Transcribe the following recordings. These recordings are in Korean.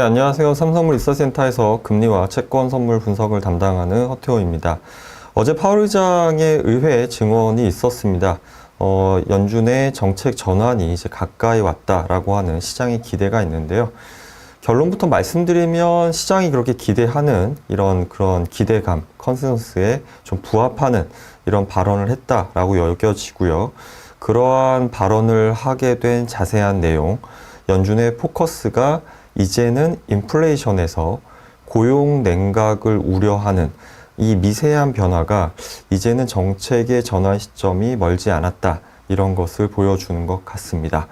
네, 안녕하세요. 삼성물 리서센터에서 금리와 채권 선물 분석을 담당하는 허태호입니다. 어제 파월 의장의 의회 증언이 있었습니다. 어, 연준의 정책 전환이 이제 가까이 왔다라고 하는 시장의 기대가 있는데요. 결론부터 말씀드리면 시장이 그렇게 기대하는 이런 그런 기대감, 컨센서스에 좀 부합하는 이런 발언을 했다라고 여겨지고요. 그러한 발언을 하게 된 자세한 내용, 연준의 포커스가 이제는 인플레이션에서 고용 냉각을 우려하는 이 미세한 변화가 이제는 정책의 전환 시점이 멀지 않았다. 이런 것을 보여주는 것 같습니다.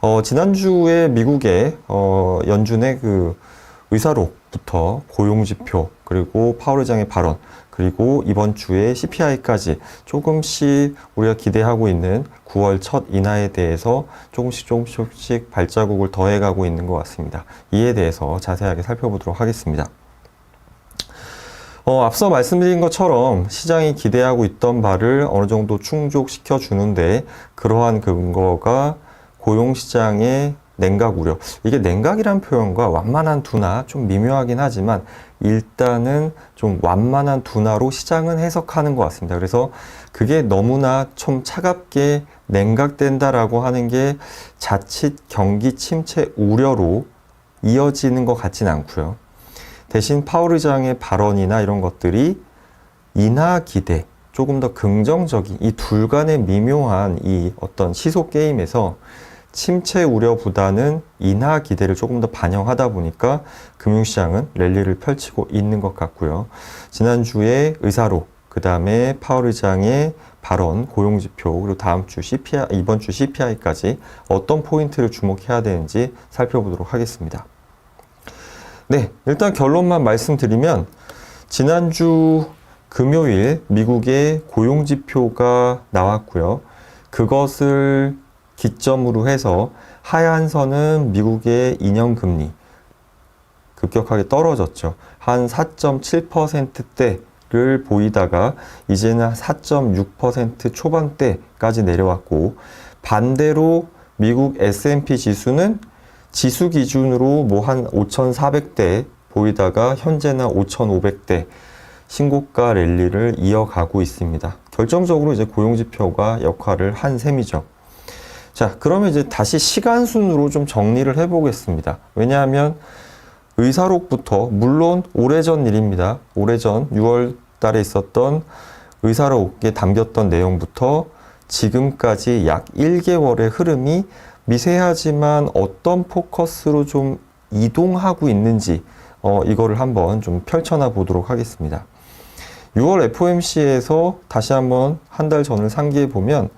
어, 지난주에 미국의 어, 연준의 그 의사록부터 고용 지표 그리고 파월 의장의 발언 그리고 이번 주에 CPI까지 조금씩 우리가 기대하고 있는 9월 첫 인하에 대해서 조금씩 조금씩 발자국을 더해가고 있는 것 같습니다. 이에 대해서 자세하게 살펴보도록 하겠습니다. 어, 앞서 말씀드린 것처럼 시장이 기대하고 있던 바를 어느 정도 충족시켜 주는데 그러한 근거가 고용시장의 냉각 우려. 이게 냉각이란 표현과 완만한 둔화 좀 미묘하긴 하지만 일단은 좀 완만한 둔화로 시장은 해석하는 것 같습니다. 그래서 그게 너무나 좀 차갑게 냉각된다라고 하는 게 자칫 경기 침체 우려로 이어지는 것 같진 않고요. 대신 파월 의장의 발언이나 이런 것들이 인하 기대, 조금 더 긍정적인 이 둘 간의 미묘한 이 어떤 시속 게임에서 침체 우려보다는 인하 기대를 조금 더 반영하다 보니까 금융시장은 랠리를 펼치고 있는 것 같고요. 지난주에 의사록, 그 다음에 파월 의장의 발언, 고용 지표, 그리고 다음 주 CPI, 이번 주 CPI까지 어떤 포인트를 주목해야 되는지 살펴보도록 하겠습니다. 네, 일단 결론만 말씀드리면 지난주 금요일 미국의 고용 지표가 나왔고요. 그것을 기점으로 해서 하얀 선은 미국의 2년 금리 급격하게 떨어졌죠. 한 4.7%대를 보이다가 이제는 4.6% 초반대까지 내려왔고 반대로 미국 S&P 지수는 지수 기준으로 뭐 한 5,400대 보이다가 현재는 5,500대 신고가 랠리를 이어가고 있습니다. 결정적으로 이제 고용 지표가 역할을 한 셈이죠. 자, 그러면 이제 다시 시간 순으로 좀 정리를 해 보겠습니다. 왜냐하면 의사록부터, 물론 오래전 일입니다. 오래전 6월 달에 있었던 의사록에 담겼던 내용부터 지금까지 약 1개월의 흐름이 미세하지만 어떤 포커스로 좀 이동하고 있는지, 어, 이거를 한번 좀 펼쳐나 보도록 하겠습니다. 6월 FOMC에서 다시 한번 한 달 전을 상기해 보면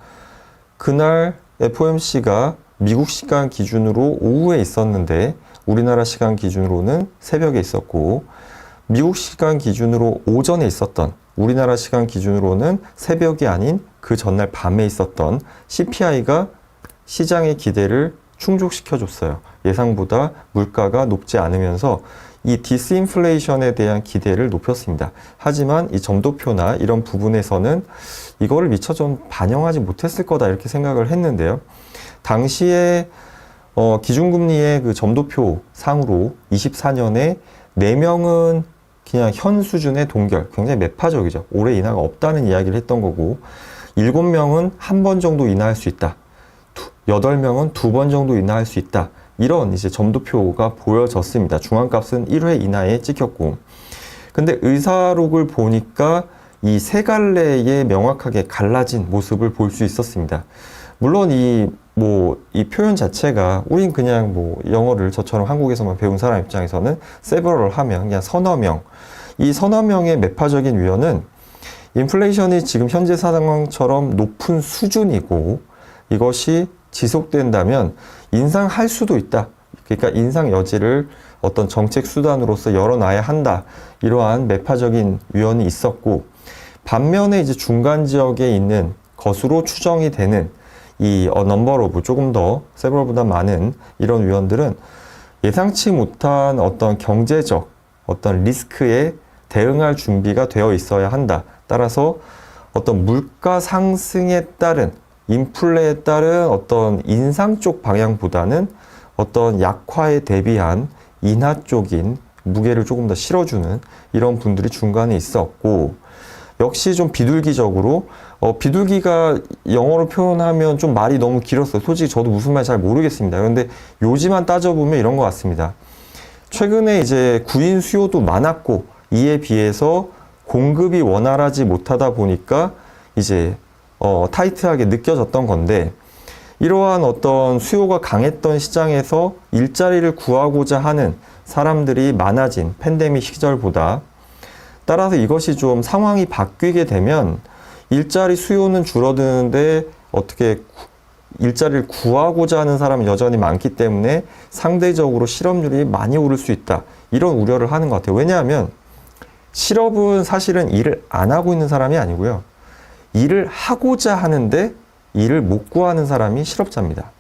그날 FOMC가 미국 시간 기준으로 오후에 있었는데 우리나라 시간 기준으로는 새벽에 있었고 미국 시간 기준으로 오전에 있었던 우리나라 시간 기준으로는 새벽이 아닌 그 전날 밤에 있었던 CPI가 시장의 기대를 충족시켜 줬어요. 예상보다 물가가 높지 않으면서 이 디스인플레이션에 대한 기대를 높였습니다. 하지만 이 점도표나 이런 부분에서는 이거를 미처 좀 반영하지 못했을 거다 이렇게 생각을 했는데요. 당시에 어, 기준금리의 그 점도표 상으로 24년에 4명은 그냥 현 수준의 동결, 굉장히 매파적이죠. 올해 인하가 없다는 이야기를 했던 거고, 7명은 한 번 정도 인하할 수 있다. 8명은 두 번 정도 인하할 수 있다. 이런 이제 점도표가 보여졌습니다. 중앙값은 1회 이하에 찍혔고. 근데 의사록을 보니까 이 세 갈래에 명확하게 갈라진 모습을 볼 수 있었습니다. 물론 이, 뭐, 이 표현 자체가, 우린 그냥 뭐, 영어를 저처럼 한국에서만 배운 사람 입장에서는 세버럴 하면 그냥 서너 명. 이 서너 명의 매파적인 위원은 인플레이션이 지금 현재 상황처럼 높은 수준이고 이것이 지속된다면 인상할 수도 있다. 그러니까 인상 여지를 어떤 정책 수단으로서 열어놔야 한다. 이러한 매파적인 위원이 있었고 반면에 이제 중간 지역에 있는 것으로 추정이 되는 이 어, 넘버 오브 조금 더 세벌보다 많은 이런 위원들은 예상치 못한 어떤 경제적 어떤 리스크에 대응할 준비가 되어 있어야 한다. 따라서 어떤 물가 상승에 따른 인플레에 따른 어떤 인상 쪽 방향보다는 어떤 약화에 대비한 인하 쪽인 무게를 조금 더 실어주는 이런 분들이 중간에 있었고 역시 좀 비둘기적으로 어, 비둘기가 영어로 표현하면 좀 말이 너무 길었어요. 솔직히 저도 무슨 말인지 잘 모르겠습니다. 그런데 요지만 따져보면 이런 것 같습니다. 최근에 이제 구인 수요도 많았고 이에 비해서 공급이 원활하지 못하다 보니까 이제 어, 타이트하게 느껴졌던 건데 이러한 어떤 수요가 강했던 시장에서 일자리를 구하고자 하는 사람들이 많아진 팬데믹 시절보다 따라서 이것이 좀 상황이 바뀌게 되면 일자리 수요는 줄어드는데 어떻게 구- 일자리를 구하고자 하는 사람이 여전히 많기 때문에 상대적으로 실업률이 많이 오를 수 있다. 이런 우려를 하는 것 같아요. 왜냐하면 실업은 사실은 일을 안 하고 있는 사람이 아니고요. 일을 하고자 하는데 일을 못 구하는 사람이 실업자입니다.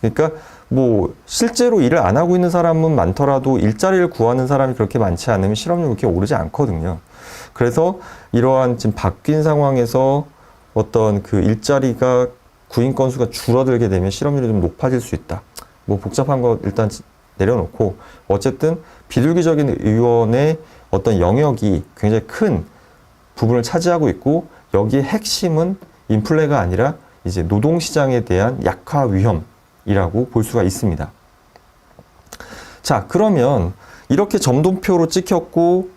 그러니까 뭐 실제로 일을 안 하고 있는 사람은 많더라도 일자리를 구하는 사람이 그렇게 많지 않으면 실업률이 그렇게 오르지 않거든요. 그래서 이러한 지금 바뀐 상황에서 어떤 그 일자리가 구인 건수가 줄어들게 되면 실업률이 좀 높아질 수 있다. 뭐 복잡한 거 일단 내려놓고 어쨌든 비둘기적인 의원의 어떤 영역이 굉장히 큰 부분을 차지하고 있고 여기에 핵심은 인플레가 아니라 이제 노동시장에 대한 약화 위험이라고 볼 수가 있습니다. 자, 그러면 이렇게 점도표로 찍혔고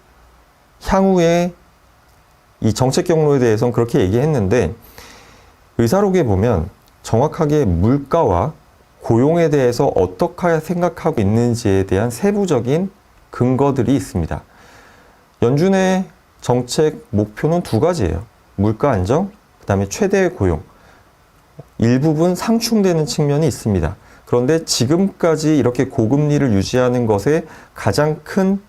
향후에 이 정책 경로에 대해서는 그렇게 얘기했는데 의사록에 보면 정확하게 물가와 고용에 대해서 어떻게 생각하고 있는지에 대한 세부적인 근거들이 있습니다. 연준의 정책 목표는 두 가지예요. 물가 안정, 그 다음에 최대 고용. 일부분 상충되는 측면이 있습니다. 그런데 지금까지 이렇게 고금리를 유지하는 것의 가장 큰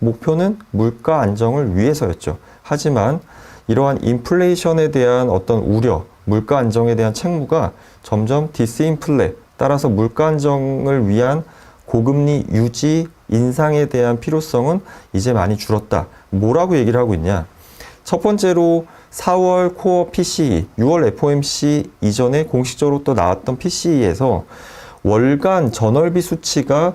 목표는 물가 안정을 위해서였죠. 하지만 이러한 인플레이션에 대한 어떤 우려, 물가 안정에 대한 책무가 점점 디스인플레, 따라서 물가 안정을 위한 고금리 유지, 인상에 대한 필요성은 이제 많이 줄었다. 뭐라고 얘기를 하고 있냐? 첫 번째로 4월 코어 PCE, 6월 FOMC 이전에 공식적으로 또 나왔던 PCE에서 월간 전월비 수치가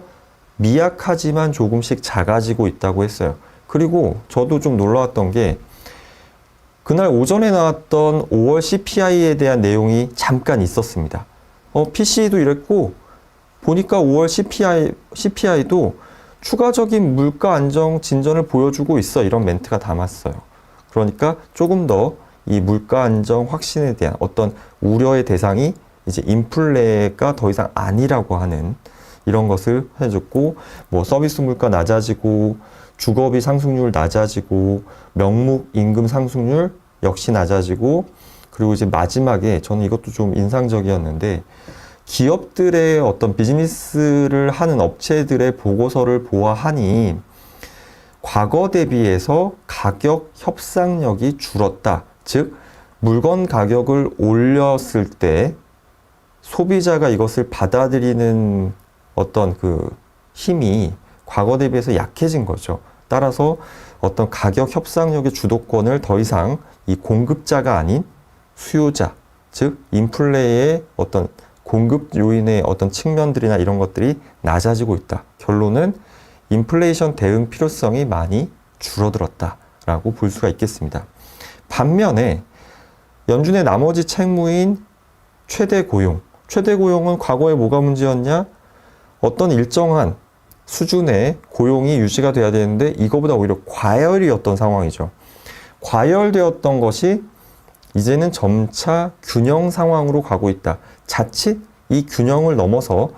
미약하지만 조금씩 작아지고 있다고 했어요. 그리고 저도 좀 놀라웠던 게 그날 오전에 나왔던 5월 CPI에 대한 내용이 잠깐 있었습니다. 어, PCE도 이랬고 보니까 5월 CPI, CPI도 추가적인 물가 안정 진전을 보여주고 있어 이런 멘트가 담았어요. 그러니까 조금 더 이 물가 안정 확신에 대한 어떤 우려의 대상이 이제 인플레가 더 이상 아니라고 하는 이런 것을 해줬고 뭐 서비스 물가 낮아지고 주거비 상승률 낮아지고 명목 임금 상승률 역시 낮아지고 그리고 이제 마지막에 저는 이것도 좀 인상적이었는데 기업들의 어떤 비즈니스를 하는 업체들의 보고서를 보아하니 과거 대비해서 가격 협상력이 줄었다. 즉, 물건 가격을 올렸을 때 소비자가 이것을 받아들이는 어떤 그 힘이 과거 대비해서 약해진 거죠. 따라서 어떤 가격 협상력의 주도권을 더 이상 이 공급자가 아닌 수요자, 즉, 인플레의 어떤 공급 요인의 어떤 측면들이나 이런 것들이 낮아지고 있다. 결론은 인플레이션 대응 필요성이 많이 줄어들었다라고 볼 수가 있겠습니다. 반면에 연준의 나머지 책무인 최대 고용, 최대 고용은 과거에 뭐가 문제였냐? 어떤 일정한 수준의 고용이 유지가 돼야 되는데 이거보다 오히려 과열이었던 상황이죠. 과열되었던 것이 이제는 점차 균형 상황으로 가고 있다. 자칫 이 균형을 넘어서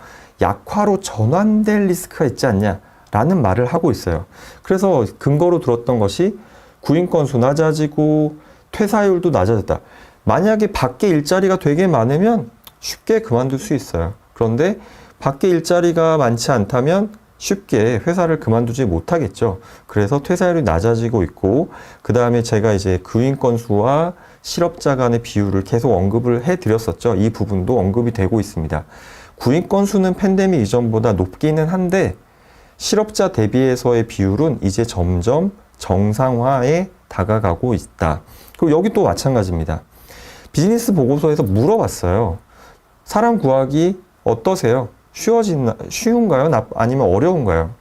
약화로 전환될 리스크가 있지 않냐 라는 말을 하고 있어요. 그래서 근거로 들었던 것이 구인 건수 낮아지고 퇴사율도 낮아졌다. 만약에 밖에 일자리가 되게 많으면 쉽게 그만둘 수 있어요. 그런데 밖에 일자리가 많지 않다면 쉽게 회사를 그만두지 못하겠죠. 그래서 퇴사율이 낮아지고 있고, 그 다음에 제가 이제 구인 건수와 실업자 간의 비율을 계속 언급을 해 드렸었죠. 이 부분도 언급이 되고 있습니다. 구인 건수는 팬데믹 이전보다 높기는 한데, 실업자 대비해서의 비율은 이제 점점 정상화에 다가가고 있다. 그리고 여기 또 마찬가지입니다. 비즈니스 보고서에서 물어봤어요. 사람 구하기 어떠세요? 쉬워진, 쉬운가요? 나- 아니면 어려운가요?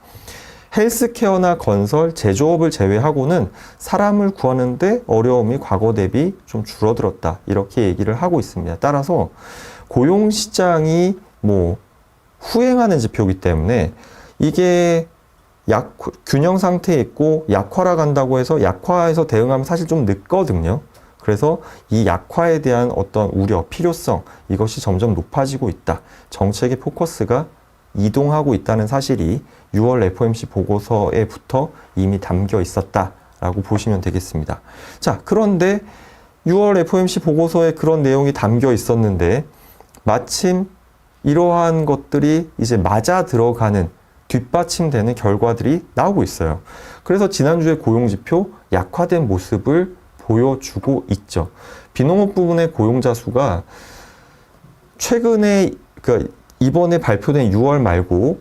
헬스케어나 건설, 제조업을 제외하고는 사람을 구하는데 어려움이 과거 대비 좀 줄어들었다. 이렇게 얘기를 하고 있습니다. 따라서 고용 시장이 뭐 후행하는 지표이기 때문에 이게 약 균형 상태에 있고 약화라 간다고 해서 약화에서 대응하면 사실 좀 늦거든요. 그래서 이 약화에 대한 어떤 우려, 필요성 이것이 점점 높아지고 있다. 정책의 포커스가 이동하고 있다는 사실이 6월 FOMC 보고서에부터 이미 담겨 있었다라고 보시면 되겠습니다. 자, 그런데 6월 FOMC 보고서에 그런 내용이 담겨 있었는데 마침 이러한 것들이 이제 맞아 들어가는 뒷받침되는 결과들이 나오고 있어요. 그래서 지난주에 고용지표 약화된 모습을 보여주고 있죠. 비농업 부분의 고용자 수가 최근에 그 이번에 발표된 6월 말고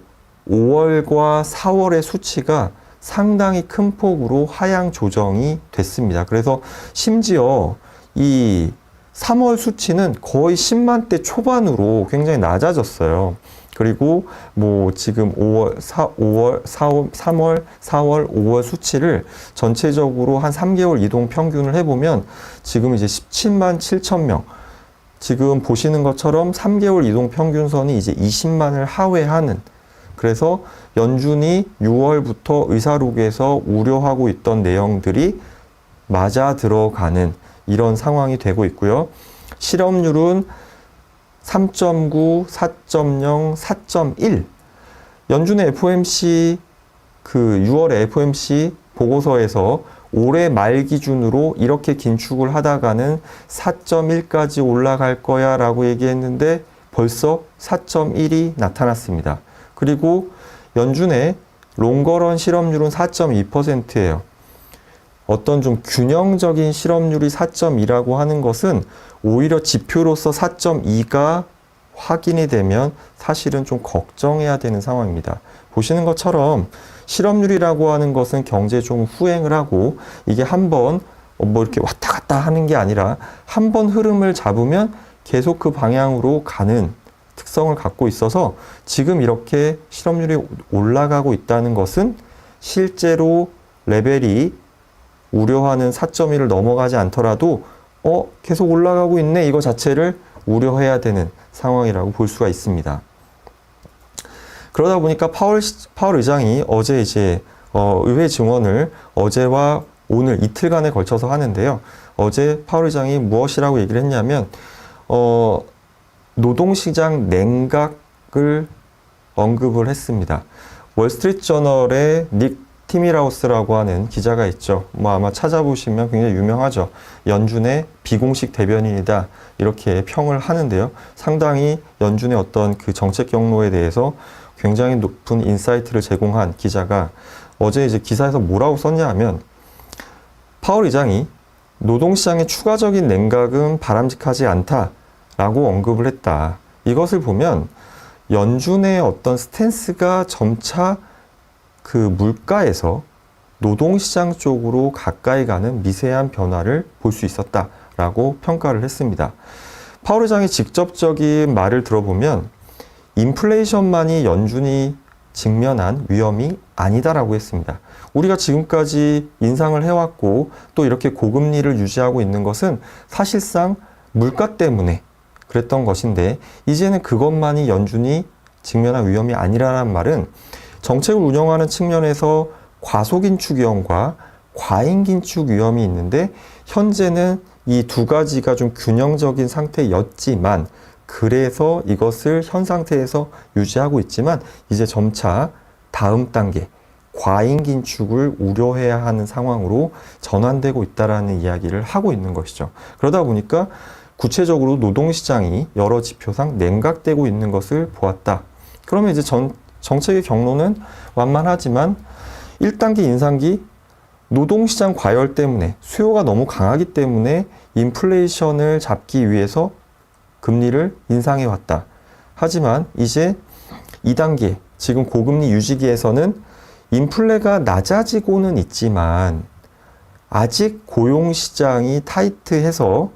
5월과 4월의 수치가 상당히 큰 폭으로 하향 조정이 됐습니다. 그래서 심지어 이 3월 수치는 거의 10만 대 초반으로 굉장히 낮아졌어요. 그리고 뭐 지금 5월, 4, 5월, 4월, 3월, 4월, 5월 수치를 전체적으로 한 3개월 이동 평균을 해보면 지금 이제 17만 7천 명. 지금 보시는 것처럼 3개월 이동 평균선이 이제 20만을 하회하는 그래서 연준이 6월부터 의사록에서 우려하고 있던 내용들이 맞아 들어가는 이런 상황이 되고 있고요. 실업률은 3.9, 4.0, 4.1. 연준의 FOMC 그 6월 FOMC 보고서에서 올해 말 기준으로 이렇게 긴축을 하다가는 4.1까지 올라갈 거야 라고 얘기했는데 벌써 4.1이 나타났습니다. 그리고 연준의 롱거런 실업률은 4.2%예요. 어떤 좀 균형적인 실업률이 4.2라고 하는 것은 오히려 지표로서 4.2가 확인이 되면 사실은 좀 걱정해야 되는 상황입니다. 보시는 것처럼 실업률이라고 하는 것은 경제 좀 후행을 하고 이게 한번 뭐 이렇게 왔다 갔다 하는 게 아니라 한 번 흐름을 잡으면 계속 그 방향으로 가는 특성을 갖고 있어서 지금 이렇게 실업률이 올라가고 있다는 것은 실제로 레벨이 우려하는 4.1을 넘어가지 않더라도 어 계속 올라가고 있네 이거 자체를 우려해야 되는 상황이라고 볼 수가 있습니다. 그러다 보니까 파월 파월 의장이 어제 이제 어, 의회 증언을 어제와 오늘 이틀간에 걸쳐서 하는데요. 어제 파월 의장이 무엇이라고 얘기를 했냐면 어, 노동시장 냉각을 언급을 했습니다. 월스트리트 저널의 닉 티미라우스라고 하는 기자가 있죠. 뭐 아마 찾아보시면 굉장히 유명하죠. 연준의 비공식 대변인이다. 이렇게 평을 하는데요. 상당히 연준의 어떤 그 정책 경로에 대해서 굉장히 높은 인사이트를 제공한 기자가 어제 이제 기사에서 뭐라고 썼냐 하면 파월 의장이 노동시장의 추가적인 냉각은 바람직하지 않다라고 언급을 했다. 이것을 보면 연준의 어떤 스탠스가 점차 그 물가에서 노동시장 쪽으로 가까이 가는 미세한 변화를 볼 수 있었다라고 평가를 했습니다. 파월 의장의 직접적인 말을 들어보면 인플레이션만이 연준이 직면한 위험이 아니다라고 했습니다. 우리가 지금까지 인상을 해왔고 또 이렇게 고금리를 유지하고 있는 것은 사실상 물가 때문에 그랬던 것인데 이제는 그것만이 연준이 직면한 위험이 아니라는 말은 정책을 운영하는 측면에서 과소긴축 위험과 과잉긴축 위험이 있는데 현재는 이 두 가지가 좀 균형적인 상태였지만 그래서 이것을 현 상태에서 유지하고 있지만 이제 점차 다음 단계 과잉 긴축을 우려해야 하는 상황으로 전환되고 있다라는 이야기를 하고 있는 것이죠. 그러다 보니까 구체적으로 노동시장이 여러 지표상 냉각되고 있는 것을 보았다. 그러면 이제 전 정책의 경로는 완만하지만 1단계 인상기 노동시장 과열 때문에 수요가 너무 강하기 때문에 인플레이션을 잡기 위해서 금리를 인상해 왔다. 하지만 이제 2단계 지금 고금리 유지기에서는 인플레가 낮아지고는 있지만 아직 고용 시장이 타이트해서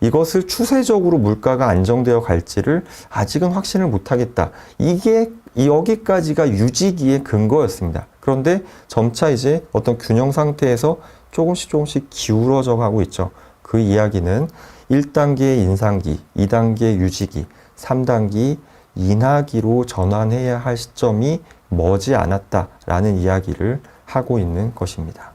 이것을 추세적으로 물가가 안정되어 갈지를 아직은 확신을 못 하겠다. 이게 이 여기까지가 유지기의 근거였습니다. 그런데 점차 이제 어떤 균형 상태에서 조금씩 조금씩 기울어져 가고 있죠. 그 이야기는 1단계의 인상기, 2단계의 유지기, 3단계 인하기로 전환해야 할 시점이 머지 않았다라는 이야기를 하고 있는 것입니다.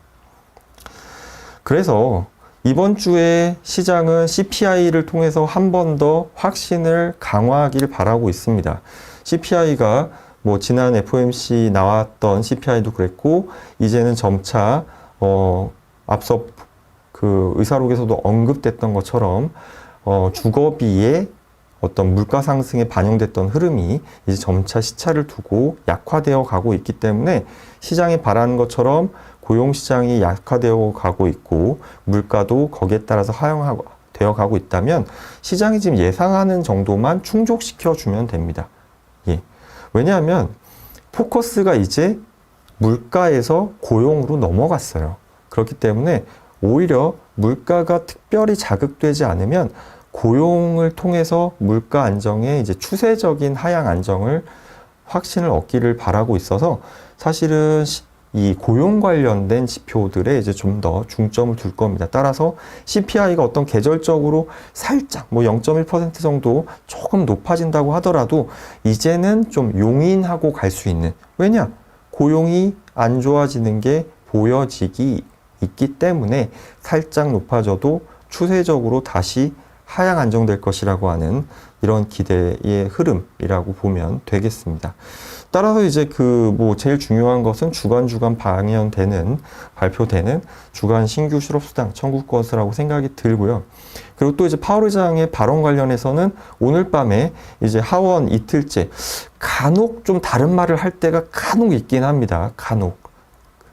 그래서 이번 주에 시장은 CPI를 통해서 한 번 더 확신을 강화하기를 바라고 있습니다. CPI가 뭐 지난 FOMC 나왔던 CPI도 그랬고 이제는 점차 어 앞서 그 의사록에서도 언급됐던 것처럼 어 주거비의 어떤 물가 상승에 반영됐던 흐름이 이제 점차 시차를 두고 약화되어 가고 있기 때문에 시장이 바라는 것처럼 고용 시장이 약화되어 가고 있고 물가도 거기에 따라서 하향하고 되어 가고 있다면 시장이 지금 예상하는 정도만 충족시켜 주면 됩니다. 예. 왜냐하면 포커스가 이제 물가에서 고용으로 넘어갔어요. 그렇기 때문에 오히려 물가가 특별히 자극되지 않으면 고용을 통해서 물가 안정에 이제 추세적인 하향 안정을 확신을 얻기를 바라고 있어서 사실은 시- 이 고용 관련된 지표들에 이제 좀 더 중점을 둘 겁니다. 따라서 CPI가 어떤 계절적으로 살짝 뭐 0.1% 정도 조금 높아진다고 하더라도 이제는 좀 용인하고 갈 수 있는 왜냐 고용이 안 좋아지는 게 보여지기 있기 때문에 살짝 높아져도 추세적으로 다시 하향 안정될 것이라고 하는 이런 기대의 흐름이라고 보면 되겠습니다. 따라서 이제 그 뭐 제일 중요한 것은 주간 주간 방영되는 발표되는 주간 신규 실업수당 청구 것이라고 생각이 들고요. 그리고 또 이제 파월 의장의 발언 관련해서는 오늘 밤에 이제 하원 이틀째 간혹 좀 다른 말을 할 때가 간혹 있긴 합니다. 간혹.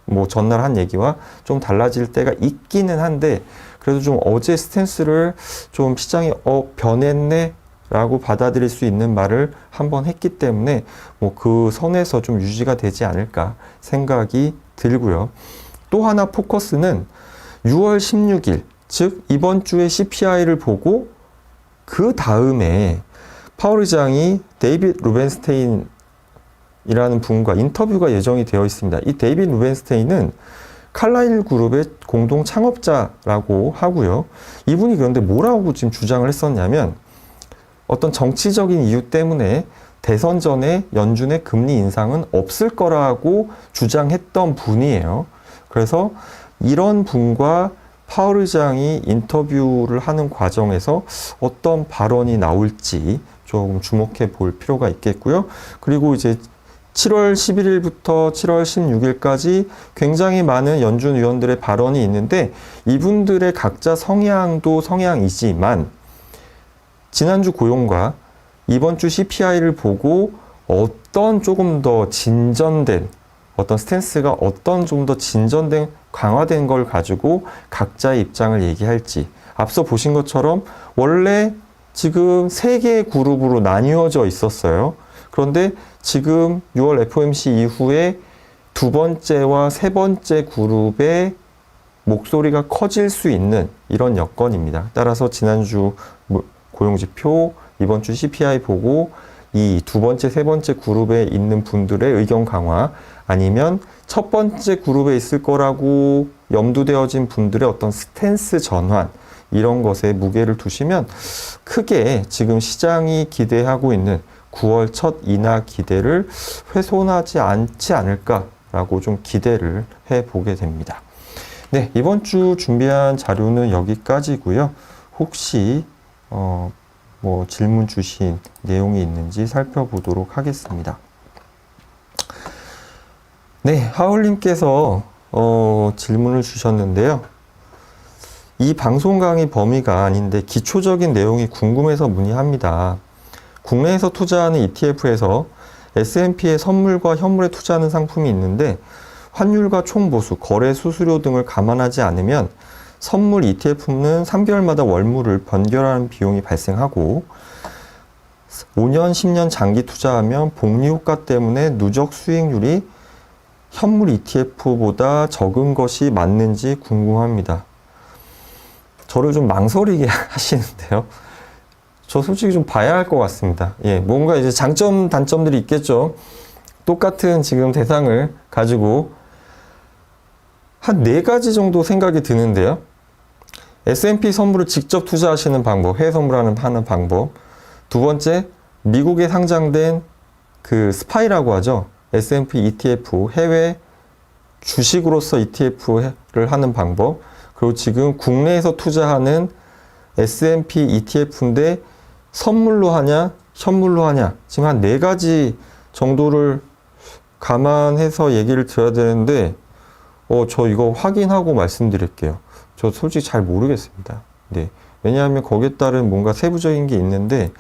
뭐 전날 한 얘기와 좀 달라질 때가 있기는 한데 그래도 좀 어제 스탠스를 좀 시장이 어 변했네 라고 받아들일 수 있는 말을 한 번 했기 때문에 뭐 그 선에서 좀 유지가 되지 않을까 생각이 들고요. 또 하나 포커스는 6월 16일 즉 이번 주에 CPI를 보고 그 다음에 파월 의장이 데이빗 루벤스테인 이라는 분과 인터뷰가 예정이 되어 있습니다. 이 데이빗 루벤스테인은 칼라일 그룹의 공동 창업자라고 하고요. 이분이 그런데 뭐라고 지금 주장을 했었냐면 어떤 정치적인 이유 때문에 대선 전에 연준의 금리 인상은 없을 거라고 주장했던 분이에요. 그래서 이런 분과 파월 의장이 인터뷰를 하는 과정에서 어떤 발언이 나올지 조금 주목해 볼 필요가 있겠고요. 그리고 이제 7월 11일부터 7월 16일까지 굉장히 많은 연준 위원들의 발언이 있는데 이분들의 각자 성향도 성향이지만 지난주 고용과 이번 주 CPI를 보고 어떤 조금 더 진전된 어떤 스탠스가 어떤 좀 더 진전된 강화된 걸 가지고 각자의 입장을 얘기할지 앞서 보신 것처럼 원래 지금 세 개의 그룹으로 나뉘어져 있었어요. 그런데 지금 6월 FOMC 이후에 두 번째와 세 번째 그룹의 목소리가 커질 수 있는 이런 여건입니다. 따라서 지난주 뭐 고용지표, 이번 주 CPI 보고 이 두 번째, 세 번째 그룹에 있는 분들의 의견 강화 아니면 첫 번째 그룹에 있을 거라고 염두되어진 분들의 어떤 스탠스 전환 이런 것에 무게를 두시면 크게 지금 시장이 기대하고 있는 9월 첫 인하 기대를 훼손하지 않지 않을까라고 좀 기대를 해 보게 됩니다. 네, 이번 주 준비한 자료는 여기까지고요. 혹시 어, 뭐 질문 주신 내용이 있는지 살펴보도록 하겠습니다. 네, 하울님께서 어, 질문을 주셨는데요. 이 방송 강의 범위가 아닌데 기초적인 내용이 궁금해서 문의합니다. 국내에서 투자하는 ETF에서 S&P의 선물과 현물에 투자하는 상품이 있는데 환율과 총보수, 거래 수수료 등을 감안하지 않으면 선물 ETF는 3개월마다 월물을 변결하는 비용이 발생하고 5년, 10년 장기 투자하면 복리 효과 때문에 누적 수익률이 현물 ETF보다 적은 것이 맞는지 궁금합니다. 저를 좀 망설이게 하시는데요. 저 솔직히 좀 봐야 할 것 같습니다. 예, 뭔가 이제 장점, 단점들이 있겠죠. 똑같은 지금 대상을 가지고 한 네 가지 정도 생각이 드는데요. S&P 선물을 직접 투자하시는 방법, 해외 선물하는 하는 방법. 두 번째, 미국에 상장된 그 스파이라고 하죠. S&P ETF 해외 주식으로서 ETF를 하는 방법. 그리고 지금 국내에서 투자하는 S&P ETF인데 선물로 하냐, 현물로 하냐. 지금 한 네 가지 정도를 감안해서 얘기를 드려야 되는데, 어, 저 이거 확인하고 말씀드릴게요. 저 솔직히 잘 모르겠습니다. 네. 왜냐하면 거기에 따른 뭔가 세부적인 게 있는데,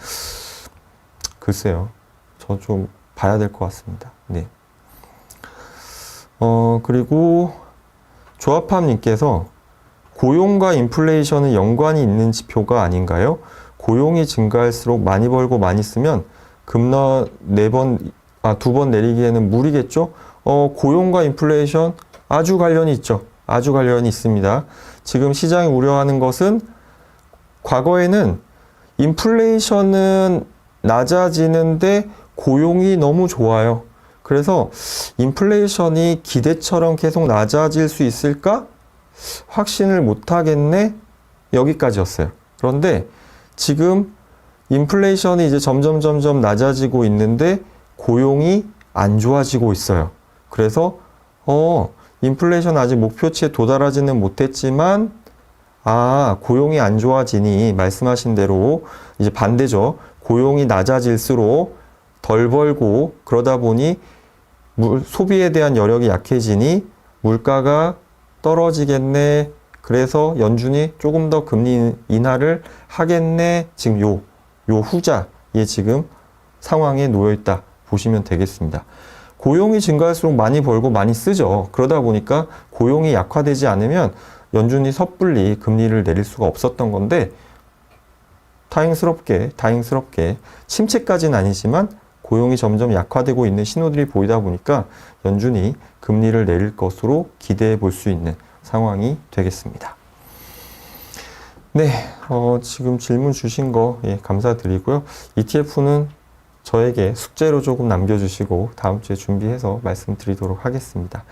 글쎄요. 저 좀 봐야 될 것 같습니다. 네. 어, 그리고 조합함님께서 고용과 인플레이션은 연관이 있는 지표가 아닌가요? 고용이 증가할수록 많이 벌고 많이 쓰면 금리 네번 아, 두 번 내리기에는 무리겠죠? 어, 고용과 인플레이션 아주 관련이 있죠. 아주 관련이 있습니다. 지금 시장이 우려하는 것은 과거에는 인플레이션은 낮아지는데 고용이 너무 좋아요. 그래서 인플레이션이 기대처럼 계속 낮아질 수 있을까? 확신을 못 하겠네? 여기까지였어요. 그런데 지금 인플레이션이 이제 점점 점점 낮아지고 있는데 고용이 안 좋아지고 있어요. 그래서 어, 인플레이션 아직 목표치에 도달하지는 못했지만 아, 고용이 안 좋아지니 말씀하신 대로 이제 반대죠. 고용이 낮아질수록 덜 벌고 그러다 보니 물, 소비에 대한 여력이 약해지니 물가가 떨어지겠네. 그래서 연준이 조금 더 금리 인하를 하겠네. 지금 요, 요 후자에 지금 상황에 놓여 있다. 보시면 되겠습니다. 고용이 증가할수록 많이 벌고 많이 쓰죠. 그러다 보니까 고용이 약화되지 않으면 연준이 섣불리 금리를 내릴 수가 없었던 건데 다행스럽게 다행스럽게 침체까지는 아니지만 고용이 점점 약화되고 있는 신호들이 보이다 보니까 연준이 금리를 내릴 것으로 기대해 볼 수 있는 상황이 되겠습니다. 네, 어, 지금 질문 주신 거 예, 감사드리고요. ETF는 저에게 숙제로 조금 남겨주시고 다음 주에 준비해서 말씀드리도록 하겠습니다.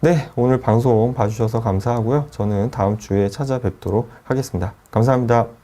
네, 오늘 방송 봐주셔서 감사하고요. 저는 다음 주에 찾아뵙도록 하겠습니다. 감사합니다.